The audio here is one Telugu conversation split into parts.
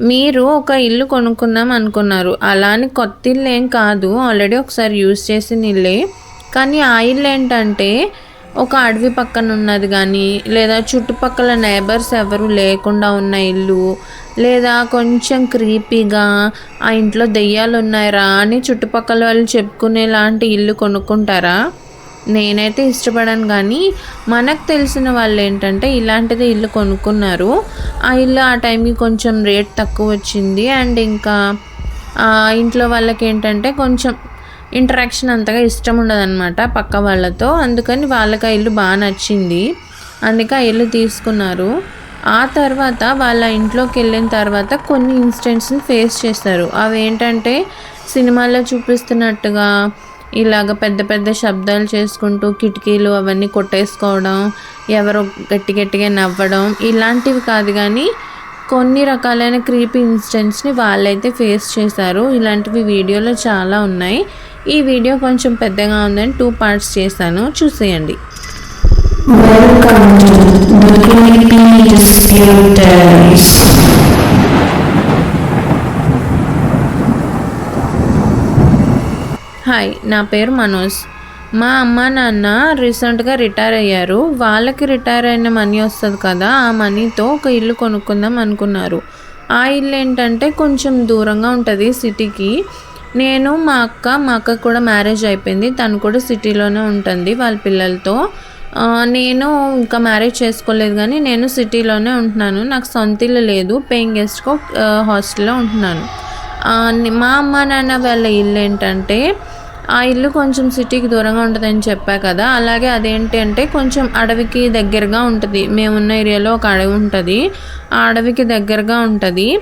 మీరు ఒక ఇల్లు కొనుక్కుందాం అనుకున్నారు. అలా అని కొత్త ఇల్లు ఏం కాదు. ఆల్రెడీ ఒకసారి యూజ్ చేసిన ఇల్లే. కానీ ఆ ఇల్లు ఏంటంటే ఒక అడవి పక్కన ఉన్నది కానీ లేదా చుట్టుపక్కల నైబర్స్ ఎవరు లేకుండా ఉన్న ఇల్లు లేదా కొంచెం క్రీపీగా ఆ ఇంట్లో దెయ్యాలు ఉన్నాయరా అని చుట్టుపక్కల వాళ్ళు చెప్పుకునే లాంటి ఇల్లు కొనుక్కుంటారా? నేనైతే ఇష్టపడను కానీ మనకు తెలిసిన వాళ్ళు ఏంటంటే ఇలాంటిది ఇల్లు కొనుక్కున్నారు. ఆ ఇల్లు ఆ టైంకి కొంచెం రేట్ తక్కువ వచ్చింది. అండ్ ఇంకా ఆ ఇంట్లో వాళ్ళకి ఏంటంటే కొంచెం ఇంటరాక్షన్ అంతగా ఇష్టం ఉండదన్నమాట పక్క వాళ్ళతో. అందుకని వాళ్ళకి ఆ ఇల్లు బాగా నచ్చింది. అందుకే ఆ ఇల్లు తీసుకున్నారు. ఆ తర్వాత వాళ్ళ ఇంట్లోకి వెళ్ళిన తర్వాత కొన్ని ఇన్సిడెంట్స్ని ఫేస్ చేస్తారు. అవి ఏంటంటే సినిమాల్లో చూపిస్తున్నట్టుగా ఇలాగ పెద్ద పెద్ద శబ్దాలు చేసుకుంటూ కిటికీలు అవన్నీ కొట్టేసుకోవడం ఎవరో గట్టి గట్టిగా నవ్వడం ఇలాంటివి కాదు కానీ కొన్ని రకాలైన క్రీపీ ఇన్సిడెంట్స్ని వాళ్ళైతే ఫేస్ చేశారు. ఇలాంటివి వీడియోలో చాలా ఉన్నాయి. ఈ వీడియో కొంచెం పెద్దగా ఉందని టూ పార్ట్స్ చేశాను. చూసేయండి. Welcome to హాయ్ నా పేరు మనోజ్. మా అమ్మ నాన్న రీసెంట్గా రిటైర్ అయ్యారు. వాళ్ళకి రిటైర్ అయిన మనీ వస్తుంది కదా ఆ మనీతో ఒక ఇల్లు కొనుక్కుందాం అనుకున్నారు. ఆ ఇల్లు ఏంటంటే కొంచెం దూరంగా ఉంటుంది సిటీకి. నేను మా అక్క మా అక్క కూడా మ్యారేజ్ అయిపోయింది. తను కూడా సిటీలోనే ఉంటుంది వాళ్ళ పిల్లలతో. నేను ఇంకా మ్యారేజ్ చేసుకోలేదు కానీ నేను సిటీలోనే ఉంటున్నాను. నాకు సొంత ఇల్లు లేదు పేయింగ్ గెస్ట్కో హాస్టల్లో ఉంటున్నాను. మా అమ్మ నాన్న వాళ్ళ ఇల్లు ఏంటంటే ఆ ఇల్లు కొంచెం సిటీకి దూరంగా ఉంటుందని చెప్పా కదా. అలాగే అదేంటి అంటే కొంచెం అడవికి దగ్గరగా ఉంటుంది. మేమున్న ఏరియాలో ఒక అడవి ఉంటుంది. ఆ అడవికి దగ్గరగా ఉంటుంది.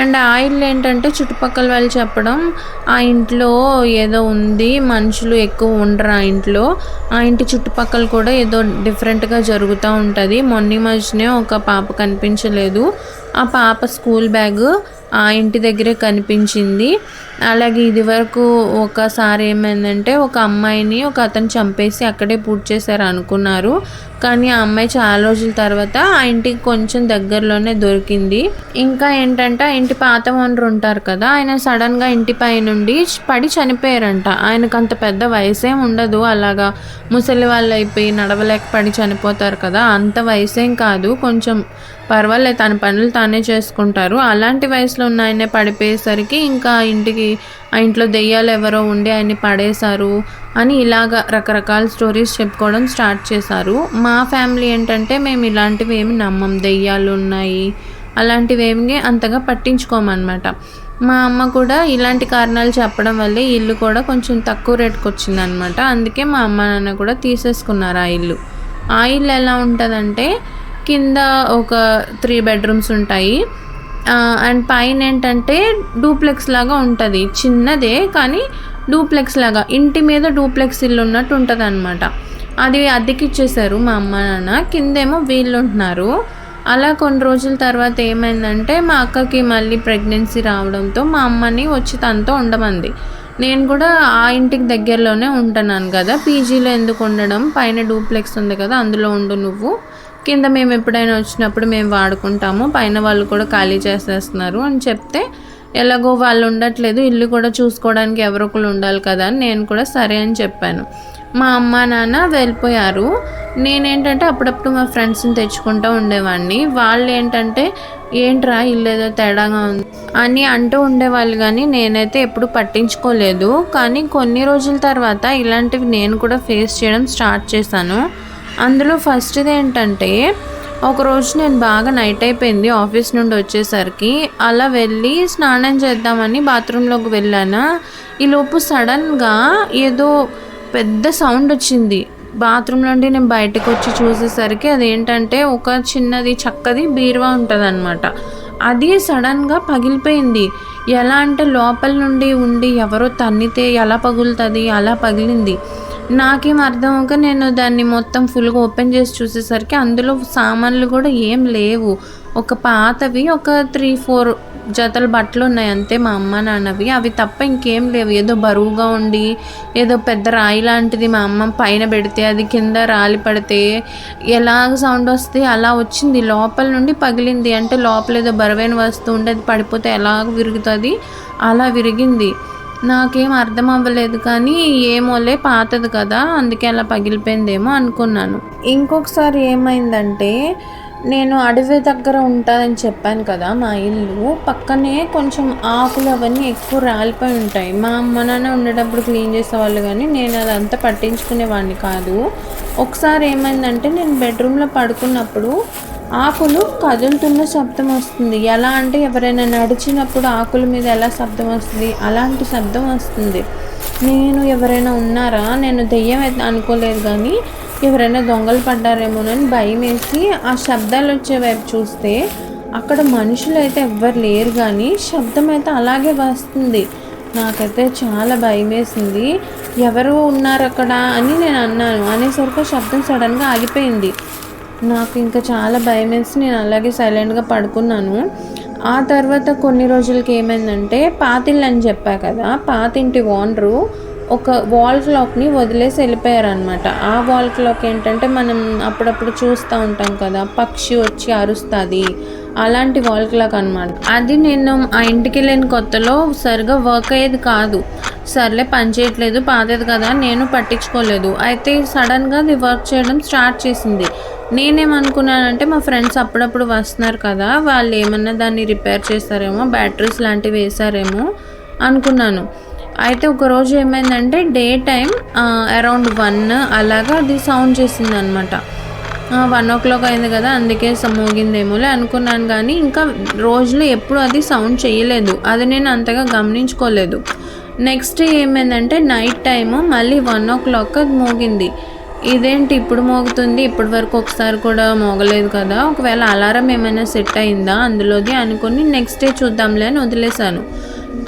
అండ్ ఆ ఇల్లు ఏంటంటే చుట్టుపక్కల వాళ్ళు చెప్పడం ఆ ఇంట్లో ఏదో ఉంది మనుషులు ఎక్కువ ఉండరు ఆ ఇంట్లో. ఆ ఇంటి చుట్టుపక్కల కూడా ఏదో డిఫరెంట్గా జరుగుతూ ఉంటుంది. మొన్న మధ్యనే ఒక పాప కనిపించలేదు. ఆ పాప స్కూల్ బ్యాగ్ ఆ ఇంటి దగ్గరే కనిపించింది. అలాగే ఇది వరకు ఒకసారి ఏమైందంటే ఒక అమ్మాయిని ఒక అతను చంపేసి అక్కడే పూర్తి చేశారు అనుకున్నారు. కానీ ఆ అమ్మాయి చాలా రోజుల తర్వాత ఆ ఇంటికి కొంచెం దగ్గరలోనే దొరికింది. ఇంకా ఏంటంటే ఆ ఇంటి పాత ఓనర్ ఉంటారు కదా ఆయన సడన్గా ఇంటి పైనుండి పడి చనిపోయారంట. ఆయనకు అంత పెద్ద వయసేం ఉండదు. అలాగా ముసలి వాళ్ళు అయిపోయి నడవలేక పడి చనిపోతారు కదా అంత వయసేం కాదు. కొంచెం పర్వాలేదు తన పనులు తానే చేసుకుంటారు. అలాంటి వయసులో ఉన్న ఆయన పడిపోయేసరికి ఇంకా ఇంటికి ఆ ఇంట్లో దెయ్యాలు ఎవరో ఉండి ఆయన్ని పడేశారు. అని ఇలాగ రకరకాల స్టోరీస్ చెప్పుకోవడం స్టార్ట్ చేశారు. మా ఫ్యామిలీ ఏంటంటే మేము ఇలాంటివి ఏమి నమ్మం. దెయ్యాలు ఉన్నాయి. అలాంటివి ఏమి అంతగా పట్టించుకోమన్నమాట. మా అమ్మ కూడా ఇలాంటి కారణాలు చెప్పడం వల్లే ఇల్లు కూడా కొంచెం తక్కువ రేట్కి వచ్చిందనమాట అందుకే మా అమ్మ నాన్న కూడా తీసేసుకున్నారు ఆ ఇల్లు. ఆ ఇల్లు ఎలా ఉంటుందంటే కింద ఒక త్రీ బెడ్రూమ్స్ ఉంటాయి. అండ్ పైన ఏంటంటే డూప్లెక్స్ లాగా ఉంటుంది. చిన్నదే కానీ డూప్లెక్స్ లాగా ఇంటి మీద డూప్లెక్స్ ఇల్లు ఉన్నట్టు ఉంటుంది అనమాట అది అద్దెకి ఇచ్చేసారు మా అమ్మ నాన్న. కిందేమో వీళ్ళు ఉంటున్నారు అలా కొన్ని రోజుల తర్వాత ఏమైందంటే మా అక్కకి మళ్ళీ ప్రెగ్నెన్సీ రావడంతో మా అమ్మని వచ్చి తనతో ఉండమంది. నేను కూడా ఆ ఇంటికి దగ్గరలోనే ఉంటున్నాను కదా. పీజీలో ఎందుకు ఉండడం? పైన డూప్లెక్స్ ఉంది కదా అందులో ఉండు నువ్వు. కింద మేము ఎప్పుడైనా వచ్చినప్పుడు మేము వాడుకుంటాము పైన వాళ్ళు కూడా ఖాళీ చేసేస్తున్నారు అని చెప్తే ఎలాగో వాళ్ళు ఉండట్లేదు ఇల్లు కూడా చూసుకోవడానికి ఎవరొకరు ఉండాలి కదా అని నేను కూడా సరే అని చెప్పాను. మా అమ్మ నాన్న వెళ్ళిపోయారు. నేనేంటంటే అప్పుడప్పుడు మా ఫ్రెండ్స్ని తెచ్చుకుంటూ ఉండేవాడిని. వాళ్ళు ఏంటంటే ఏంట్రా ఇల్లు ఏదో తేడాగా ఉంది అని అంటూ ఉండేవాళ్ళు కానీ నేనైతే ఎప్పుడు పట్టించుకోలేదు. కానీ కొన్ని రోజుల తర్వాత ఇలాంటివి నేను కూడా ఫేస్ చేయడం స్టార్ట్ చేశాను. అందులో ఫస్ట్ది ఏంటంటే ఒకరోజు నేను బాగా నైట్ అయిపోయింది ఆఫీస్ నుండి వచ్చేసరికి. అలా వెళ్ళి స్నానం చేద్దామని బాత్రూంలోకి వెళ్ళాను. ఈలోపు సడన్గా ఏదో పెద్ద సౌండ్ వచ్చింది. బాత్రూమ్ నుండి నేను బయటకు వచ్చి చూసేసరికి అదేంటంటే ఒక చిన్నది చక్కది బీరువా ఉంటుంది అది సడన్గా పగిలిపోయింది. ఎలా అంటే లోపల నుండి ఉండి ఎవరో తన్నితే ఎలా పగులుతుంది అలా పగిలింది. నాకేం అర్థం అవ్వక నేను దాన్ని మొత్తం ఫుల్గా ఓపెన్ చేసి చూసేసరికి అందులో సామాన్లు కూడా ఏం లేవు. ఒక పాతవి ఒక త్రీ ఫోర్ జతల బట్టలు ఉన్నాయి అంతే మా అమ్మ నాన్నవి. అవి తప్ప ఇంకేం లేవు. ఏదో బరువుగా ఉండి ఏదో పెద్ద రాయి లాంటిది మా అమ్మ పైన పెడితే అది కింద రాలి పడితే ఎలాగ సౌండ్ వస్తే అలా వచ్చింది. లోపల నుండి పగిలింది. అంటే లోపల ఏదో బరువైన వస్తువు ఉండి అది పడిపోతే ఎలాగ విరుగుతుంది? అలా విరిగింది. నాకేం అర్థం అవ్వలేదు కానీ ఏమోలే పాతది కదా అందుకే అలా పగిలిపోయిందేమో అనుకున్నాను. ఇంకొకసారి ఏమైందంటే నేను అడవి దగ్గర ఉంటానని చెప్పాను కదా మా ఇల్లు పక్కనే కొంచెం ఆకులు అవన్నీ ఎక్కువ రాలిపోయి ఉంటాయి. మా అమ్మ నాన్న ఉండేటప్పుడు క్లీన్ చేసేవాళ్ళు కానీ నేను అదంతా పట్టించుకునేవాడిని కాదు. ఒకసారి ఏమైందంటే నేను బెడ్రూమ్లో పడుకున్నప్పుడు ఆకులు కదులుతున్న శబ్దం వస్తుంది. ఎలా అంటే ఎవరైనా నడిచినప్పుడు ఆకుల మీద ఎలా శబ్దం వస్తుంది? అలాంటి శబ్దం వస్తుంది. నేను ఎవరైనా ఉన్నారా? నేను దెయ్యం అయితే అనుకోలేదు కానీ ఎవరైనా దొంగలు పడ్డారేమోనని భయం వేసి ఆ శబ్దాలు వచ్చే వైపు చూస్తే అక్కడ మనుషులు అయితే ఎవ్వరు లేరు కానీ శబ్దం అయితే అలాగే వస్తుంది. నాకైతే చాలా భయం వేసింది. ఎవరు ఉన్నారు అక్కడ అని నేను అన్నాను. అనేసరికి శబ్దం సడన్గా ఆగిపోయింది. నాకు ఇంకా చాలా భయం వేసి నేను అలాగే సైలెంట్గా పడుకున్నాను. ఆ తర్వాత కొన్ని రోజులకి ఏమైందంటే పాతిళ్ళు అని చెప్పా కదా పాతింటి ఓనరు ఒక వాల్ క్లాక్ని వదిలేసి వెళ్ళిపోయారనమాట ఆ వాల్ క్లాక్ ఏంటంటే మనం అప్పుడప్పుడు చూస్తూ ఉంటాం కదా పక్షి వచ్చి అరుస్తుంది అలాంటి వాల్ క్లాక్ అనమాట అది నేను ఆ ఇంటికి వెళ్ళిన కొత్తలో సరిగా వర్క్ అయ్యేది కాదు. సర్లే పని చేయట్లేదు కదా నేను పట్టించుకోలేదు. అయితే సడన్గా అది వర్క్ చేయడం స్టార్ట్ చేసింది. నేనేమనుకున్నానంటే మా ఫ్రెండ్స్ అప్పుడప్పుడు వస్తున్నారు కదా వాళ్ళు ఏమన్నా దాన్ని రిపేర్ చేస్తారేమో బ్యాటరీస్ లాంటివి వేసారేమో అనుకున్నాను. అయితే ఒకరోజు ఏమైందంటే డే టైం అరౌండ్ వన్ అలాగా అది సౌండ్ చేసింది అనమాట వన్ ఓ క్లాక్ అయింది కదా అందుకే స- మోగిందేమోలే అనుకున్నాను కానీ ఇంకా రోజులో ఎప్పుడు అది సౌండ్ చేయలేదు. అది నేను అంతగా గమనించుకోలేదు. నెక్స్ట్ ఏమైందంటే నైట్ టైము మళ్ళీ వన్ ఓ క్లాక్ అది మోగింది. ఇదేంటి ఇప్పుడు మోగుతుంది? ఇప్పటి వరకు ఒకసారి కూడా మోగలేదు కదా. ఒకవేళ అలారం ఏమైనా సెట్ అయిందా అందులోది అనుకుని నెక్స్ట్ డే చూద్దాంలే అని వదిలేశాను.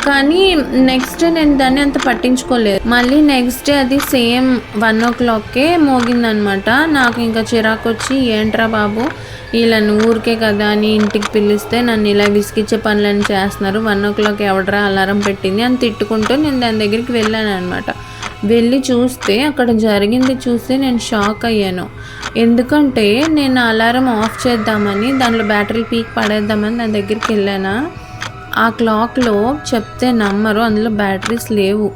కానీ నెక్స్ట్ డే నేను దాన్ని అంత పట్టించుకోలేదు. మళ్ళీ నెక్స్ట్ డే అది సేమ్ వన్ ఓ క్లాక్కే మోగిందనమాట. నాకు ఇంకా చిరాకు వచ్చి ఏంట్రా బాబు? వీళ్ళని ఊరికే కదా అని ఇంటికి పిలిస్తే నన్ను ఇలా విసిగిచ్చే పనులని చేస్తున్నారు. వన్ ఓ క్లాక్ ఎవడరా అలారం పెట్టింది? అని తిట్టుకుంటూ నేను దాని దగ్గరికి వెళ్ళాను అనమాట వెళ్ళి చూస్తే అక్కడ జరిగింది చూస్తే నేను షాక్ అయ్యాను. ఎందుకంటే నేను అలారం ఆఫ్ చేద్దామని దాంట్లో బ్యాటరీ పీక్ పడేద్దామని దాని దగ్గరికి వెళ్ళానా? ఆ క్లాక్లో చెప్తే నమ్మరు అందులో బ్యాటరీస్ లేవు.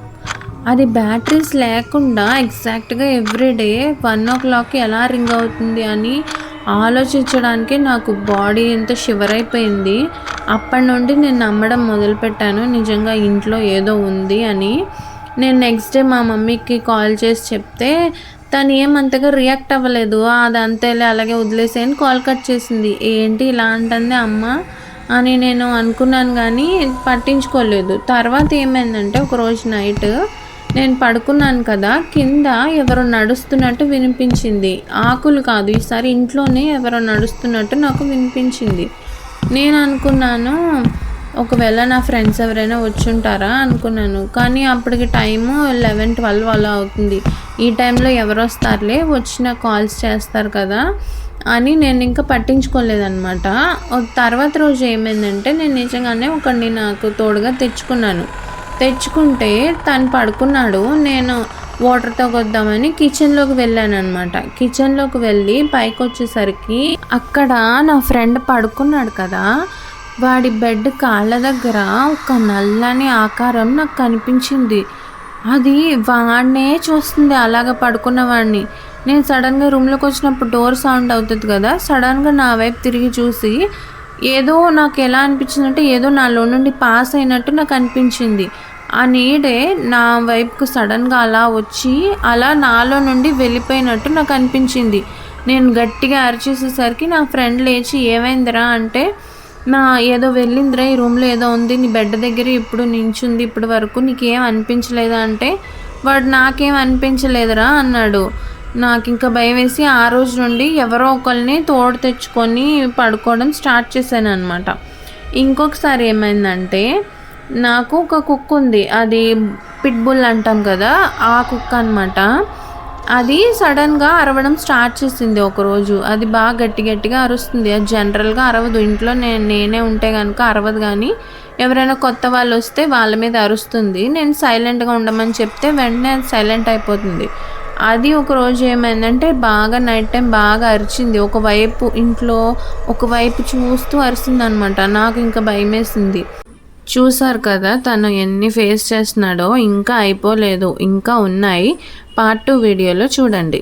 అది బ్యాటరీస్ లేకుండా ఎగ్జాక్ట్గా ఎవ్రీడే వన్ ఓ క్లాక్కి ఎలా రింగ్ అవుతుంది అని ఆలోచించడానికి నాకు బాడీ ఎంత షివర్ అయిపోయింది అప్పటి నుండి నేను నమ్మడం మొదలుపెట్టాను. నిజంగా ఇంట్లో ఏదో ఉంది అని నేను నెక్స్ట్ డే మా మమ్మీకి కాల్ చేసి చెప్తే తను ఏమంతగా రియాక్ట్ అవ్వలేదు. అది అంతేలే అలాగే వదిలేసేయని కాల్ కట్ చేసింది. ఏంటి ఇలా అంటుంది అమ్మ? అని నేను అనుకున్నాను కానీ పట్టించుకోలేదు. తర్వాత ఏమైందంటే ఒక రోజు నైట్ నేను పడుకున్నాను కదా కింద ఎవరో నడుస్తున్నట్టు వినిపించింది. ఆకులు కాదు ఈసారి ఇంట్లోనే ఎవరో నడుస్తున్నట్టు నాకు వినిపించింది. నేను అనుకున్నాను ఒకవేళ నా ఫ్రెండ్స్ ఎవరైనా వచ్చుంటారా అనుకున్నాను. కానీ అప్పటికి టైము లెవెన్ ట్వెల్వ్ అలా అవుతుంది. ఈ టైంలో ఎవరు వస్తారులే వచ్చిన కాల్స్ చేస్తారు కదా అని నేను ఇంకా పట్టించుకోలేదన్నమాట. తర్వాత రోజు ఏమైందంటే నేను నిజంగానే ఒకడిని నాకు తోడుగా తెచ్చుకున్నాను. తెచ్చుకుంటే తను పడుకున్నాడు. నేను వాటర్తో కొద్దామని కిచెన్లోకి వెళ్ళాను అనమాట కిచెన్లోకి వెళ్ళి పైకి వచ్చేసరికి అక్కడ నా ఫ్రెండ్ పడుకున్నాడు కదా. వాడి బెడ్ కాళ్ళ దగ్గర ఒక నల్లని ఆకారం నాకు కనిపించింది. అది వాడినే చూస్తుంది. అలాగ పడుకున్న వాడిని నేను సడన్గా రూమ్లోకి వచ్చినప్పుడు డోర్ సౌండ్ అవుతుంది కదా సడన్గా నా వైపు తిరిగి చూసి ఏదో నాకు ఎలా అనిపించింది అంటే ఏదో నాలో నుండి పాస్ అయినట్టు నాకు అనిపించింది. ఆ నీడే నా వైపుకు సడన్గా అలా వచ్చి అలా నాలో నుండి వెళ్ళిపోయినట్టు నాకు అనిపించింది. నేను గట్టిగా అరిచేసేసరికి నా ఫ్రెండ్ లేచి ఏమైందిరా? అంటే నా ఏదో వెళ్ళిందిరా ఈ రూమ్లో ఏదో ఉంది నీ బెడ్ దగ్గర ఇప్పుడు నించుంది ఇప్పటి వరకు నీకేం అనిపించలేదా అంటే వాడు నాకేం అనిపించలేదురా అన్నాడు. నాకు ఇంకా భయం వేసి ఆ రోజు నుండి ఎవరో ఒకరిని తోడు తెచ్చుకొని పడుకోవడం స్టార్ట్ చేశాను అనమాట ఇంకొకసారి ఏమైందంటే నాకు ఒక కుక్క ఉంది అది పిట్బుల్ అంటాం కదా ఆ కుక్క అనమాట అది సడన్గా అరవడం స్టార్ట్ చేసింది ఒకరోజు అది బాగా గట్టి గట్టిగా అరుస్తుంది. అది జనరల్గా అరవదు. ఇంట్లో నేను నేనే ఉంటే కనుక అరవదు కానీ ఎవరైనా కొత్త వాళ్ళు వస్తే వాళ్ళ మీద అరుస్తుంది. నేను సైలెంట్గా ఉండమని చెప్తే వెంటనే అది సైలెంట్ అయిపోతుంది. అది ఒక రోజు ఏమైందంటే బాగా నైట్ టైం బాగా అరిచింది. ఒకవైపు ఇంట్లో ఒకవైపు చూస్తూ అరిసింది అనమాట నాకు ఇంకా భయం వేసింది చూసారు కదా తను ఎన్ని ఫేస్ చేస్తున్నాడో ఇంకా అయిపోలేదు ఇంకా ఉన్నాయి. పార్ట్ టూ వీడియోలో చూడండి.